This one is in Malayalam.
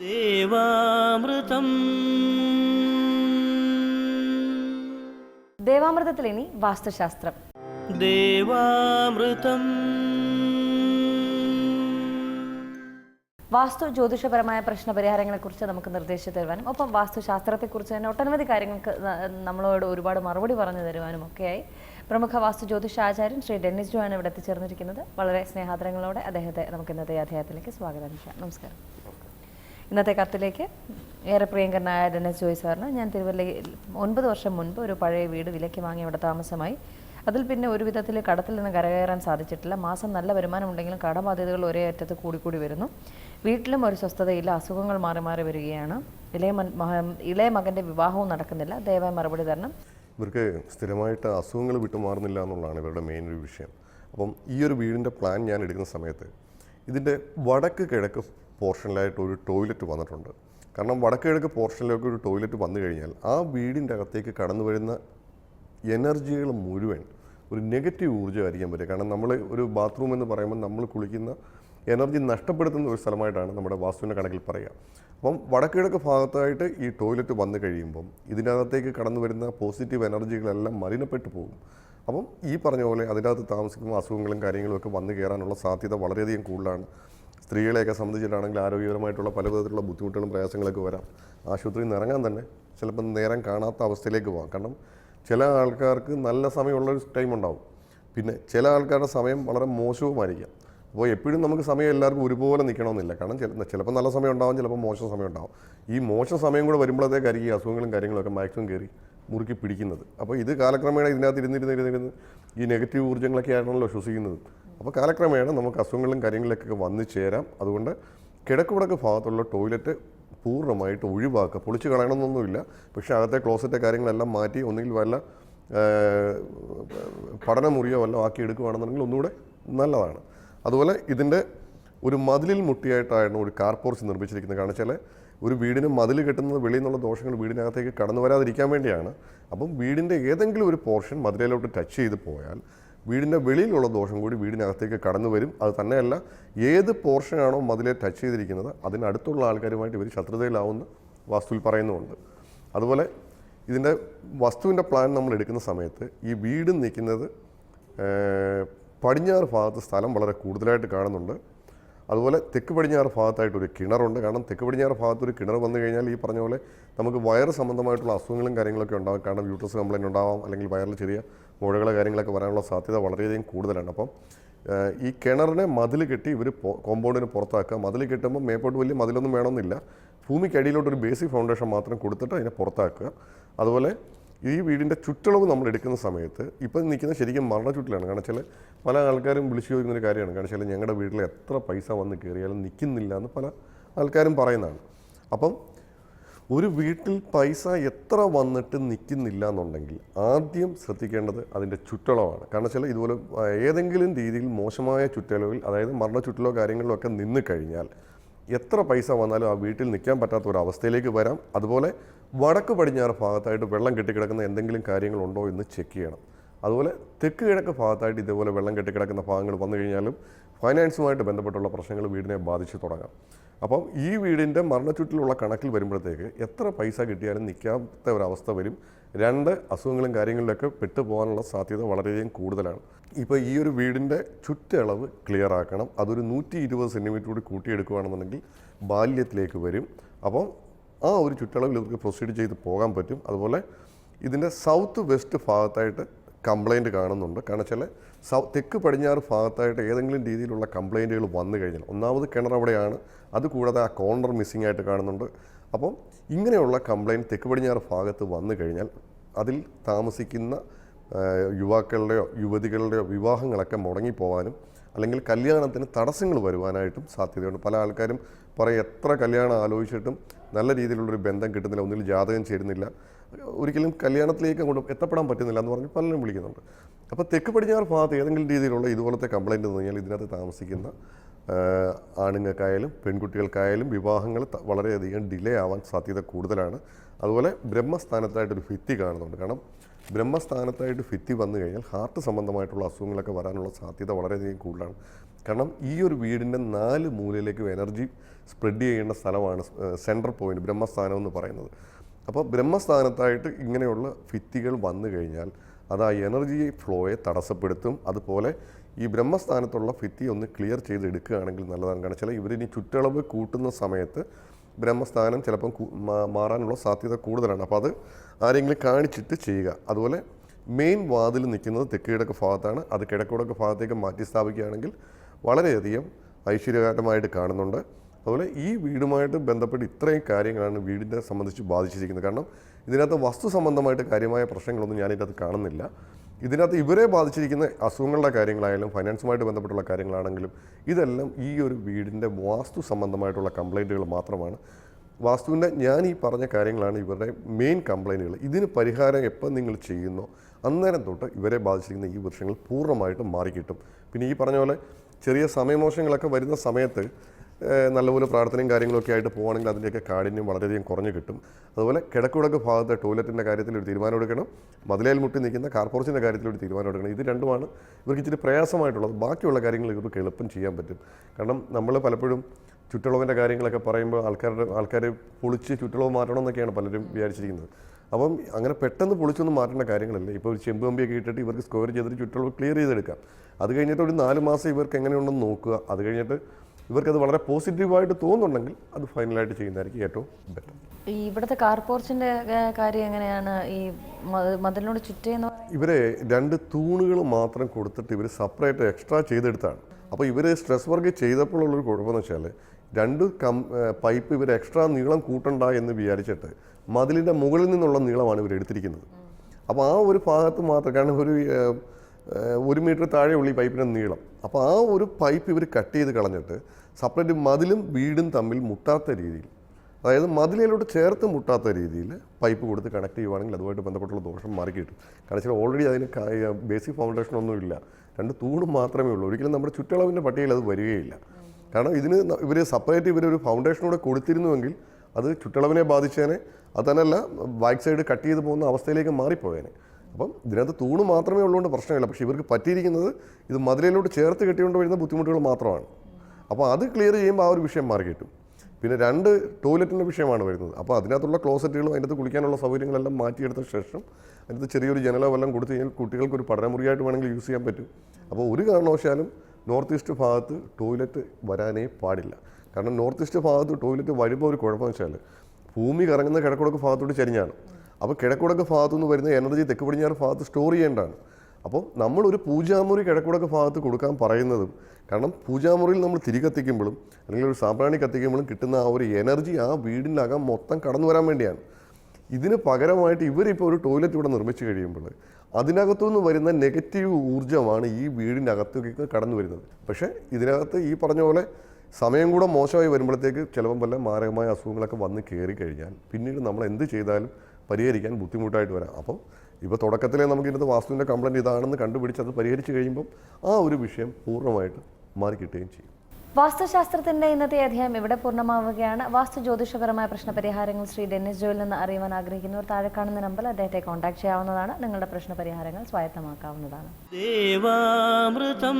ദേവാമൃതം. ദേവാമൃതത്തിൽ ഇനി വാസ്തുശാസ്ത്രം. ദേവാമൃതം. വാസ്തു ജ്യോതിഷപരമായ പ്രശ്ന പരിഹാരങ്ങളെക്കുറിച്ച് നമുക്ക് നിർദ്ദേശിച്ചു തരുവാനും ഒപ്പം വാസ്തുശാസ്ത്രത്തെക്കുറിച്ച് തന്നെ ഒട്ടനവധി കാര്യങ്ങൾക്ക് നമ്മളോട് ഒരുപാട് മറുപടി പറഞ്ഞു തരുവാനും ഒക്കെയായി. പ്രമുഖ വാസ്തു ജ്യോതിഷാചാര്യൻ ശ്രീ ഡെന്നിസ് ജോ ആണ് ഇവിടെ എത്തിച്ചേർന്നിരിക്കുന്നത്. വളരെ സ്നേഹാദരങ്ങളോടെ അദ്ദേഹത്തെ നമുക്ക് ഇന്നത്തെ അധ്യായത്തിലേക്ക് സ്വാഗതം ചെയ്യാം നമസ്കാരം. ഇന്നത്തെ കത്തിലേക്ക് ഏറെ പ്രിയങ്കരനായ ഡെന്നിസ് ജോയ് സാറിന് ഞാൻ തിരുവല്ലയിൽ ഒൻപത് വർഷം മുൻപ് ഒരു പഴയ വീട് വിലയ്ക്ക് വാങ്ങി അവിടെ താമസമായി. അതിൽ പിന്നെ ഒരു വിധത്തിൽ കടത്തിൽ നിന്ന് കരകയറാൻ സാധിച്ചിട്ടില്ല. മാസം നല്ല വരുമാനം ഉണ്ടെങ്കിലും കടബാധ്യതകൾ ഒരേ അറ്റത്ത് കൂടിക്കൂടി വരുന്നു. വീട്ടിലും ഒരു സ്വസ്ഥതയില്ല. അസുഖങ്ങൾ മാറി മാറി വരികയാണ്. ഇളയ ഇളയ മകന്റെ വിവാഹവും നടക്കുന്നില്ല. ദയവായി മറുപടി തരണം. ഇവർക്ക് സ്ഥിരമായിട്ട് അസുഖങ്ങൾ വിട്ടുമാറുന്നില്ല എന്നുള്ളതാണ് ഇവരുടെ മെയിൻ ഒരു വിഷയം. അപ്പം ഈ ഒരു വീടിന്റെ പ്ലാൻ ഞാൻ എടുക്കുന്ന സമയത്ത് ഇതിന്റെ വടക്ക് കിഴക്ക് പോർഷനിലായിട്ട് ഒരു ടോയ്ലറ്റ് വന്നിട്ടുണ്ട്. കാരണം വടക്ക് കിഴക്ക് പോർഷനിലേക്ക് ഒരു ടോയ്ലറ്റ് വന്നു കഴിഞ്ഞാൽ ആ വീടിന്റെ അകത്തേക്ക് കടന്നു വരുന്ന എനർജികൾ മുഴുവൻ ഒരു നെഗറ്റീവ് ഊർജമായിരിക്കാൻ പറ്റുക കാരണം നമ്മൾ ഒരു ബാത്റൂം എന്ന് പറയുമ്പോൾ നമ്മൾ കുളിക്കുന്ന എനർജി നഷ്ടപ്പെടുത്തുന്ന ഒരു സ്ഥലമായിട്ടാണ് നമ്മുടെ വാസ്തുവിന്റെ കണക്കിൽ പറയുക. അപ്പം വടക്കിഴക്ക് ഭാഗത്തായിട്ട് ഈ ടോയ്ലറ്റ് വന്നു കഴിയുമ്പം ഇതിനകത്തേക്ക് കടന്നു വരുന്ന പോസിറ്റീവ് എനർജികളെല്ലാം മലിനപ്പെട്ടു പോകും. അപ്പം ഈ പറഞ്ഞ പോലെ അതിനകത്ത് താമസിക്കുന്ന അസുഖങ്ങളും കാര്യങ്ങളും ഒക്കെ വന്നു കയറാനുള്ള സാധ്യത വളരെയധികം കൂടുതലാണ്. സ്ത്രീകളെയൊക്കെ സംബന്ധിച്ചിട്ടാണെങ്കിൽ ആരോഗ്യപരമായിട്ടുള്ള പല വിധത്തിലുള്ള ബുദ്ധിമുട്ടുകളും പ്രയാസങ്ങളൊക്കെ വരാം. ആശുപത്രിയിൽ നിന്ന് ഇറങ്ങാൻ തന്നെ ചിലപ്പോൾ നേരം കാണാത്ത അവസ്ഥയിലേക്ക് പോകാം. കാരണം ചില ആൾക്കാർക്ക് നല്ല സമയമുള്ളൊരു ടൈം ഉണ്ടാവും. പിന്നെ ചില ആൾക്കാരുടെ സമയം വളരെ മോശവുമായിരിക്കാം. അപ്പോൾ എപ്പോഴും നമുക്ക് സമയം എല്ലാവർക്കും ഒരുപോലെ നിൽക്കണമെന്നില്ല. കാരണം ചില ചിലപ്പോൾ നല്ല സമയം ഉണ്ടാവും ചിലപ്പോൾ മോശം സമയം ഉണ്ടാവും. ഈ മോശം സമയം കൂടെ വരുമ്പോഴത്തേക്കായിരിക്കും ഈ അസുഖങ്ങളും കാര്യങ്ങളൊക്കെ മാക്സിമം കയറി മുറുക്കി പിടിക്കുന്നത്. അപ്പോൾ ഇത് കാലക്രമേണ ഇതിനകത്ത് ഇരുന്നിരുന്ന് ഇരുന്നിരുന്ന് ഈ നെഗറ്റീവ് ഊർജങ്ങളൊക്കെ ആണല്ലോ ശ്വസിക്കുന്നത്. അപ്പോൾ കാലക്രമേണ നമുക്ക് അസുഖങ്ങളും കാര്യങ്ങളിലേക്കൊക്കെ വന്നു ചേരാം. അതുകൊണ്ട് കിഴക്ക് വടക്ക് ഭാഗത്തുള്ള ടോയ്ലറ്റ് പൂർണമായിട്ട് ഒഴിവാക്കുക. പൊളിച്ച് കളയണമെന്നൊന്നുമില്ല. പക്ഷേ അകത്തെ ക്ലോസറ്റ് കാര്യങ്ങളെല്ലാം മാറ്റി ഒന്നുകിൽ വല്ല പഠനമുറിയോ വല്ല ആക്കി എടുക്കുകയാണെന്നുണ്ടെങ്കിൽ ഒന്നുകൂടെ നല്ലതാണ്. അതുപോലെ ഇതിന്റെ ഒരു മതിലിൽ മുട്ടിയായിട്ടായിരുന്നു ഒരു കാർ പോർച്ച് നിർമ്മിച്ചിരിക്കുന്നത്. കാരണം വെച്ചാൽ ഒരു വീടിന് മതിൽ കെട്ടുന്നത് വെളിയിൽ നിന്നുള്ള ദോഷങ്ങൾ വീടിനകത്തേക്ക് കടന്നു വരാതിരിക്കാൻ വേണ്ടിയാണ്. അപ്പം വീടിന്റെ ഏതെങ്കിലും ഒരു പോർഷൻ മതിലിലോട്ട് ടച്ച് ചെയ്ത് പോയാൽ വീടിന്റെ വെളിയിലുള്ള ദോഷം കൂടി വീടിനകത്തേക്ക് കടന്നു വരും. അത് തന്നെയല്ല ഏത് പോർഷനാണോ മതിലെ ടച്ച് ചെയ്തിരിക്കുന്നത് അതിനടുത്തുള്ള ആൾക്കാരുമായിട്ട് ഇവർ ശത്രുതയിലാവുന്ന വാസ്തുവിൽ പറയുന്നുമുണ്ട്. അതുപോലെ ഇതിന്റെ വസ്തുവിന്റെ പ്ലാൻ നമ്മൾ എടുക്കുന്ന സമയത്ത് ഈ വീട് നിൽക്കുന്നത് പടിഞ്ഞാറ് ഭാഗത്ത് സ്ഥലം വളരെ കൂടുതലായിട്ട് കാണുന്നുണ്ട്. അതുപോലെ തെക്ക് പടിഞ്ഞാറ് ഭാഗത്തായിട്ട് ഒരു കിണറുണ്ട്. കാരണം തെക്ക് പടിഞ്ഞാറ് ഭാഗത്ത് ഒരു കിണർ വന്നു കഴിഞ്ഞാൽ ഈ പറഞ്ഞ പോലെ നമുക്ക് വയറ് സംബന്ധമായിട്ടുള്ള അസുഖങ്ങളും കാര്യങ്ങളൊക്കെ ഉണ്ടാകും കാരണം യൂട്രസ് കംപ്ലൈന്റ് ഉണ്ടാവാം അല്ലെങ്കിൽ വയറിൽ ചെറിയ മുഴകളോ കാര്യങ്ങളൊക്കെ വരാനുള്ള സാധ്യത വളരെയധികം കൂടുതലാണ്. അപ്പം ഈ കിണറിനെ മതിൽ കെട്ടി ഇവർ കോമ്പൗണ്ടിന് പുറത്താക്കുക. മതിൽ കെട്ടുമ്പോൾ മേപ്പോട്ട് വലിയ മതിലൊന്നും വേണമെന്നില്ല. ഭൂമിക്കടിയിലോട്ട് ഒരു ബേസിക് ഫൗണ്ടേഷൻ മാത്രം കൊടുത്തിട്ട് അതിനെ പുറത്താക്കുക. അതുപോലെ ഈ വീടിന്റെ ചുറ്റളവ് നമ്മൾ എടുക്കുന്ന സമയത്ത് ഇപ്പം നിൽക്കുന്ന ശരിക്കും മരണ ചുറ്റിലാണ് കാരണം വെച്ചാൽ പല ആൾക്കാരും വിളിച്ചു ചോദിക്കുന്നൊരു കാര്യമാണ്. കാരണം വെച്ചാൽ ഞങ്ങളുടെ വീട്ടിൽ എത്ര പൈസ വന്ന് കയറിയാലും നിൽക്കുന്നില്ല എന്ന് പല ആൾക്കാരും പറയുന്നതാണ്. അപ്പം ഒരു വീട്ടിൽ പൈസ എത്ര വന്നിട്ട് നിൽക്കുന്നില്ല എന്നുണ്ടെങ്കിൽ ആദ്യം ശ്രദ്ധിക്കേണ്ടത് അതിന്റെ ചുറ്റളവാണ്. കാരണം വെച്ചാൽ ഇതുപോലെ ഏതെങ്കിലും രീതിയിൽ മോശമായ ചുറ്റളവിൽ അതായത് മരണ ചുറ്റലോ കാര്യങ്ങളിലോ ഒക്കെ നിന്ന് കഴിഞ്ഞാൽ എത്ര പൈസ വന്നാലും ആ വീട്ടിൽ നിൽക്കാൻ പറ്റാത്ത ഒരു അവസ്ഥയിലേക്ക് വരാം. അതുപോലെ വടക്ക് പടിഞ്ഞാറ് ഭാഗത്തായിട്ട് വെള്ളം കെട്ടിക്കിടക്കുന്ന എന്തെങ്കിലും കാര്യങ്ങളുണ്ടോ എന്ന് ചെക്ക് ചെയ്യണം. അതുപോലെ തെക്ക് കിഴക്ക് ഭാഗത്തായിട്ട് ഇതേപോലെ വെള്ളം കെട്ടിക്കിടക്കുന്ന ഭാഗങ്ങൾ വന്നു കഴിഞ്ഞാലും ഫൈനാൻസുമായിട്ട് ബന്ധപ്പെട്ടുള്ള പ്രശ്നങ്ങൾ വീടിനെ ബാധിച്ചു തുടങ്ങാം. അപ്പം ഈ വീടിന്റെ മരണച്ചുറ്റിലുള്ള കണക്കിൽ വരുമ്പോഴത്തേക്ക് എത്ര പൈസ കിട്ടിയാലും നിൽക്കാത്ത ഒരവസ്ഥ വരും. രണ്ട് അസുഖങ്ങളും കാര്യങ്ങളിലൊക്കെ പെട്ടുപോകാനുള്ള സാധ്യത വളരെയധികം കൂടുതലാണ്. ഇപ്പോൾ ഈ ഒരു വീടിന്റെ ചുറ്റളവ് ക്ലിയർ ആക്കണം. അതൊരു നൂറ്റി ഇരുപത് സെന്റിമീറ്റർ കൂടി കൂട്ടിയെടുക്കുകയാണെന്നുണ്ടെങ്കിൽ ബാല്യത്തിലേക്ക് വരും. അപ്പം ആ ഒരു ചുറ്റളവിൽ ഇവർക്ക് പ്രൊസീഡ് ചെയ്ത് പോകാൻ പറ്റും. അതുപോലെ ഇതിന്റെ സൗത്ത് വെസ്റ്റ് ഭാഗത്തായിട്ട് കംപ്ലൈന്റ് കാണുന്നുണ്ട്. കാരണം വെച്ചാൽ സൗ തെക്ക് പടിഞ്ഞാറ് ഭാഗത്തായിട്ട് ഏതെങ്കിലും രീതിയിലുള്ള കംപ്ലൈന്റുകൾ വന്നു കഴിഞ്ഞാൽ ഒന്നാമത് കിണർ അവിടെയാണ് അതുകൂടാതെ ആ കോർണർ മിസ്സിംഗ് ആയിട്ട് കാണുന്നുണ്ട്. അപ്പം ഇങ്ങനെയുള്ള കംപ്ലൈന്റ് തെക്ക് പടിഞ്ഞാറ് ഭാഗത്ത് വന്നു കഴിഞ്ഞാൽ അതിൽ താമസിക്കുന്ന യുവാക്കളുടെയോ യുവതികളുടെയോ വിവാഹങ്ങളൊക്കെ മുടങ്ങിപ്പോവാനും അല്ലെങ്കിൽ കല്യാണത്തിന് തടസ്സങ്ങൾ വരുവാനായിട്ടും സാധ്യതയുണ്ട്. പല ആൾക്കാരും പറയും എത്ര കല്യാണം ആലോചിച്ചിട്ടും നല്ല രീതിയിലുള്ളൊരു ബന്ധം കിട്ടുന്നില്ല ഒന്നിൽ ജാതകം ചേരുന്നില്ല. ഒരിക്കലും കല്യാണത്തിലേക്ക് അങ്ങോട്ട് എത്തപ്പെടാൻ പറ്റുന്നില്ല എന്ന് പറഞ്ഞ് പലരും വിളിക്കുന്നുണ്ട്. അപ്പോൾ തെക്ക് പടിഞ്ഞാറ് ഭാഗത്ത് ഏതെങ്കിലും രീതിയിലുള്ള ഇതുപോലത്തെ കംപ്ലയിന്റ് എന്ന് കഴിഞ്ഞാൽ ഇതിനകത്ത് താമസിക്കുന്ന ആണുങ്ങൾക്കായാലും പെൺകുട്ടികൾക്കായാലും വിവാഹങ്ങൾ വളരെയധികം ഡിലേ ആവാൻ സാധ്യത കൂടുതലാണ്. അതുപോലെ ബ്രഹ്മസ്ഥാനത്തായിട്ടൊരു ഭിത്തി കാണുന്നുണ്ട്. കാരണം ബ്രഹ്മസ്ഥാനത്തായിട്ട് ഭിത്തി വന്നു കഴിഞ്ഞാൽ ഹാർട്ട് സംബന്ധമായിട്ടുള്ള അസുഖങ്ങളൊക്കെ വരാനുള്ള സാധ്യത വളരെയധികം കൂടുതലാണ്. കാരണം ഈ ഒരു വീടിന്റെ നാല് മൂലയിലേക്കും എനർജി സ്പ്രെഡ് ചെയ്യേണ്ട സ്ഥലമാണ് സെൻട്രൽ പോയിന്റ് ബ്രഹ്മസ്ഥാനം എന്ന് പറയുന്നത്. അപ്പോൾ ബ്രഹ്മസ്ഥാനത്തായിട്ട് ഇങ്ങനെയുള്ള ഭിത്തികൾ വന്നു കഴിഞ്ഞാൽ അത് ആ എനർജി ഫ്ലോയെ തടസ്സപ്പെടുത്തും. അതുപോലെ ഈ ബ്രഹ്മസ്ഥാനത്തുള്ള ഭിത്തി ഒന്ന് ക്ലിയർ ചെയ്ത് എടുക്കുകയാണെങ്കിൽ നല്ലതാണ്. കാരണം ചില ഇവരിനി ചുറ്റളവ് കൂട്ടുന്ന സമയത്ത് ബ്രഹ്മസ്ഥാനം ചിലപ്പം മാറാനുള്ള സാധ്യത കൂടുതലാണ്. അപ്പോൾ അത് ആരെങ്കിലും കാണിച്ചിട്ട് ചെയ്യുക. അതുപോലെ മെയിൻ വാതിൽ നിൽക്കുന്നത് തെക്ക് കിഴക്ക് ഭാഗത്താണ്. അത് കിഴക്കുടക്ക് ഭാഗത്തേക്ക് മാറ്റി സ്ഥാപിക്കുകയാണെങ്കിൽ വളരെയധികം ഐശ്വര്യകരമായിട്ട് കാണുന്നുണ്ട്. അതുപോലെ ഈ വീടുമായിട്ട് ബന്ധപ്പെട്ട് ഇത്രയും കാര്യങ്ങളാണ് വീടിനെ സംബന്ധിച്ച് ബാധിച്ചിരിക്കുന്നത്. കാരണം ഇതിനകത്ത് വസ്തു സംബന്ധമായിട്ട് കാര്യമായ പ്രശ്നങ്ങളൊന്നും ഞാനിതിനകത്ത് കാണുന്നില്ല. ഇതിനകത്ത് ഇവരെ ബാധിച്ചിരിക്കുന്ന അസുഖങ്ങളുടെ കാര്യങ്ങളായാലും ഫൈനാൻസുമായിട്ട് ബന്ധപ്പെട്ടുള്ള കാര്യങ്ങളാണെങ്കിലും ഇതെല്ലാം ഈ ഒരു വീടിന്റെ വാസ്തു സംബന്ധമായിട്ടുള്ള കംപ്ലൈന്റുകൾ മാത്രമാണ്. വാസ്തുവിന്റെ ഞാൻ ഈ പറഞ്ഞ കാര്യങ്ങളാണ് ഇവരുടെ മെയിൻ കംപ്ലൈന്റുകൾ ഇതിന് പരിഹാരം എപ്പോൾ നിങ്ങൾ ചെയ്യുന്നോ അന്നേരം തൊട്ട് ഇവരെ ബാധിച്ചിരിക്കുന്ന ഈ വൃക്ഷങ്ങൾ പൂർണമായിട്ടും മാറിക്കിട്ടും. പിന്നെ ഈ പറഞ്ഞ പോലെ ചെറിയ സമയമോശങ്ങളൊക്കെ വരുന്ന സമയത്ത് നല്ലപോലെ പ്രാർത്ഥനയും കാര്യങ്ങളൊക്കെ ആയിട്ട് പോകുകയാണെങ്കിൽ അതിന്റെയൊക്കെ കാഠിന്യം വളരെയധികം കുറഞ്ഞു കിട്ടും. അതുപോലെ കിഴക്കുടക്ക് ഭാഗത്തെ ടോയ്ലറ്റിന്റെ കാര്യത്തിൽ ഒരു തീരുമാനം എടുക്കണം. മതിലേൽ മുട്ടി നിൽക്കുന്ന കാർപോർച്ചിന്റെ കാര്യത്തിൽ ഒരു തീരുമാനം എടുക്കണം. ഇത് രണ്ടുമാണ് ഇവർക്ക് ഇച്ചിരി പ്രയാസമായിട്ടുള്ളത്. ബാക്കിയുള്ള കാര്യങ്ങൾ ഇവർക്ക് എളുപ്പം ചെയ്യാൻ പറ്റും. കാരണം നമ്മൾ പലപ്പോഴും ചുറ്റളവിന്റെ കാര്യങ്ങളൊക്കെ പറയുമ്പോൾ ആൾക്കാരുടെ ആൾക്കാർ പൊളിച്ച് ചുറ്റളവ് മാറ്റണം എന്നൊക്കെയാണ് പലരും വിചാരിച്ചിരിക്കുന്നത്. അപ്പം അങ്ങനെ പെട്ടെന്ന് പൊളിച്ചൊന്നും മാറ്റേണ്ട കാര്യങ്ങളല്ല? ഇപ്പോൾ ഒരു ചെമ്പ് കമ്പിയൊക്കെ ഇട്ടിട്ട് ഇവർക്ക് സ്ക്വയർ ചെയ്തിട്ട് ചുറ്റളവ് ക്ലിയർ ചെയ്തെടുക്കാം. അത് കഴിഞ്ഞിട്ട് ഒരു നാല് മാസം ഇവർക്ക് എങ്ങനെയുണ്ടെന്ന് നോക്കുക. അത് കഴിഞ്ഞിട്ട് ഇവർക്കത് വളരെ പോസിറ്റീവായിട്ട് തോന്നുന്നുണ്ടെങ്കിൽ അത് ഫൈനലായിട്ട് ചെയ്യുന്നതായിരിക്കും ഏറ്റവും ബെറ്റർ ഈ ഇവിടുത്തെ കാർ പോർച്ചിന്റെ കാര്യം എങ്ങനെയാണ്? ഈ മതിലിനോട് ചുറ്റേന്ന് ഇവരെ രണ്ട് തൂണുകൾ മാത്രം കൊടുത്തിട്ട് ഇവർ സെപ്പറേറ്റ് എക്സ്ട്രാ ചെയ്തെടുത്താണ്. അപ്പോൾ ഇവർ സ്ട്രെസ് വർക്ക് ചെയ്തപ്പോഴുള്ളൊരു കുഴപ്പമെന്ന് വെച്ചാൽ രണ്ട് കം പൈപ്പ് ഇവർ എക്സ്ട്രാ നീളം കൂട്ടണ്ട എന്ന് വിചാരിച്ചിട്ട് മതിലിന്റെ മുകളിൽ നിന്നുള്ള നീളമാണ് ഇവർ എടുത്തിരിക്കുന്നത്. അപ്പോൾ ആ ഒരു ഭാഗത്ത് മാത്രം കാരണം ഒരു ഒരു മീറ്റർ താഴെയുള്ള ഈ പൈപ്പിന്റെ നീളം. അപ്പോൾ ആ ഒരു പൈപ്പ് ഇവർ കട്ട് ചെയ്ത് കളഞ്ഞിട്ട് സെപ്പറേറ്റ് മതിലും വീടും തമ്മിൽ മുട്ടാത്ത രീതിയിൽ അതായത് മതിലിലോട്ട് ചേർത്ത് മുട്ടാത്ത രീതിയിൽ പൈപ്പ് കൊടുത്ത് കണക്ട് ചെയ്യുവാണെങ്കിൽ അതുമായിട്ട് ബന്ധപ്പെട്ടുള്ള ദോഷം മാറി കിട്ടും കാരണം വെച്ചാൽ ഓൾറെഡി അതിന് ബേസിക് ഫൗണ്ടേഷൻ ഒന്നും ഇല്ല. രണ്ട് തൂണ് മാത്രമേ ഉള്ളൂ. ഒരിക്കലും നമ്മുടെ ചുറ്റളവിന്റെ പട്ടികയിൽ അത് വരികയില്ല. കാരണം ഇതിന് ഇവർ സെപ്പറേറ്റ് ഇവരൊരു ഫൗണ്ടേഷനോടെ കൊടുത്തിരുന്നുവെങ്കിൽ അത് ചുറ്റളവിനെ ബാധിച്ചേനെ അത് തന്നെയല്ല ബാക്ക് സൈഡ് കട്ട് ചെയ്ത് പോകുന്ന അവസ്ഥയിലേക്ക് മാറിപ്പോയേനെ. അപ്പം ഇതിനകത്ത് തൂണ് മാത്രമേ ഉള്ളതുകൊണ്ട് പ്രശ്നമില്ല. പക്ഷേ ഇവർക്ക് പറ്റിയിരിക്കുന്നത് ഇത് മതിലയിലോട്ട് ചേർത്ത് കെട്ടിക്കൊണ്ട് വരുന്ന ബുദ്ധിമുട്ടുകൾ മാത്രമാണ്. അപ്പോൾ അത് ക്ലിയർ ചെയ്യുമ്പോൾ ആ ഒരു വിഷയം മാറി കിട്ടും. പിന്നെ രണ്ട് ടോയ്ലറ്റിന്റെ വിഷയമാണ് വരുന്നത്. അപ്പോൾ അതിനകത്തുള്ള ക്ലോസറ്റുകളും അതിനകത്ത് കുളിക്കാനുള്ള സൗകര്യങ്ങളെല്ലാം മാറ്റിയെടുത്ത ശേഷം അതിനകത്ത് ചെറിയൊരു ജനലോ വല്ലതും കൊടുത്തു കഴിഞ്ഞാൽ കുട്ടികൾക്ക് ഒരു പഠനമുറിയായിട്ട് വേണമെങ്കിൽ യൂസ് ചെയ്യാൻ പറ്റും. അപ്പോൾ ഒരു കാരണവശാലും നോർത്ത് ഈസ്റ്റ് ഭാഗത്ത് ടോയ്ലറ്റ് വരാനേ പാടില്ല. കാരണം നോർത്ത് ഈസ്റ്റ് ഭാഗത്ത് ടോയ്ലറ്റ് വരുമ്പോൾ ഒരു കുഴപ്പമെന്ന് വെച്ചാൽ ഭൂമി കറങ്ങുന്ന കിഴക്കുടക്ക് ഭാഗത്തോട്ട് ചരിഞ്ഞാണ്. അപ്പോൾ കിഴക്കുടക്ക് ഭാഗത്തു നിന്ന് വരുന്ന എനർജി തെക്ക് പടിഞ്ഞാറ് ഭാഗത്ത് സ്റ്റോർ ചെയ്യേണ്ടതാണ്. അപ്പോൾ നമ്മൾ ഒരു പൂജാമുറി കിഴക്കുടക്ക് ഭാഗത്ത് കൊടുക്കാൻ പറയുന്നതും കാരണം പൂജാമുറിയിൽ നമ്മൾ തിരി കത്തിക്കുമ്പോഴും അല്ലെങ്കിൽ ഒരു സാമ്പ്രാണി കത്തിക്കുമ്പോഴും കിട്ടുന്ന ആ ഒരു എനർജി ആ വീടിനകം മൊത്തം കടന്നു വരാൻ വേണ്ടിയാണ്. ഇതിന് പകരമായിട്ട് ഇവരിപ്പോൾ ഒരു ടോയ്ലറ്റ് ഇവിടെ നിർമ്മിച്ചു കഴിയുമ്പോൾ അതിനകത്തുനിന്ന് വരുന്ന നെഗറ്റീവ് ഊർജമാണ് ഈ വീടിനകത്തേക്ക് കടന്നു വരുന്നത്. പക്ഷേ ഇതിനകത്ത് ഈ പറഞ്ഞ പോലെ സമയം കൂടെ മോശമായി വരുമ്പോഴത്തേക്ക് ചിലപ്പം വല്ല മാരകമായ അസുഖങ്ങളൊക്കെ വന്ന് കയറി കഴിഞ്ഞാൽ പിന്നീട് നമ്മൾ എന്ത് ചെയ്താലും പരിഹരിക്കാൻ ബുദ്ധിമുട്ടായിട്ട് വരാം. അപ്പോൾ ഇപ്പോൾ നമുക്ക് നമുക്കിന്നത് വാസ്തുവിന്റെ കംപ്ലൈന്റ് ഇതാണെന്ന് കണ്ടുപിടിച്ച് അത് പരിഹരിച്ചു കഴിയുമ്പം ആ ഒരു വിഷയം പൂർണമായിട്ട് മാറിക്കിട്ടുകയും ചെയ്യും. വാസ്തുശാസ്ത്രത്തിന്റെ ഇന്നത്തെ അധ്യായം ഇവിടെ പൂർണമാവുകയാണ്. വാസ്തു ജ്യോതിഷപരമായ പ്രശ്നപരിഹാരങ്ങൾ ശ്രീ ഡെന്നിസ് ജോയിൽ നിന്ന് അറിയുവാൻ ആഗ്രഹിക്കുന്നവർ താഴെ കാണുന്ന നമ്പർ അദ്ദേഹത്തെ കോൺടാക്ട് ചെയ്യാവുന്നതാണ്. നിങ്ങളുടെ പ്രശ്നപരിഹാരങ്ങൾ സ്വായത്തമാക്കാവുന്നതാണ്. ദേവാമൃതം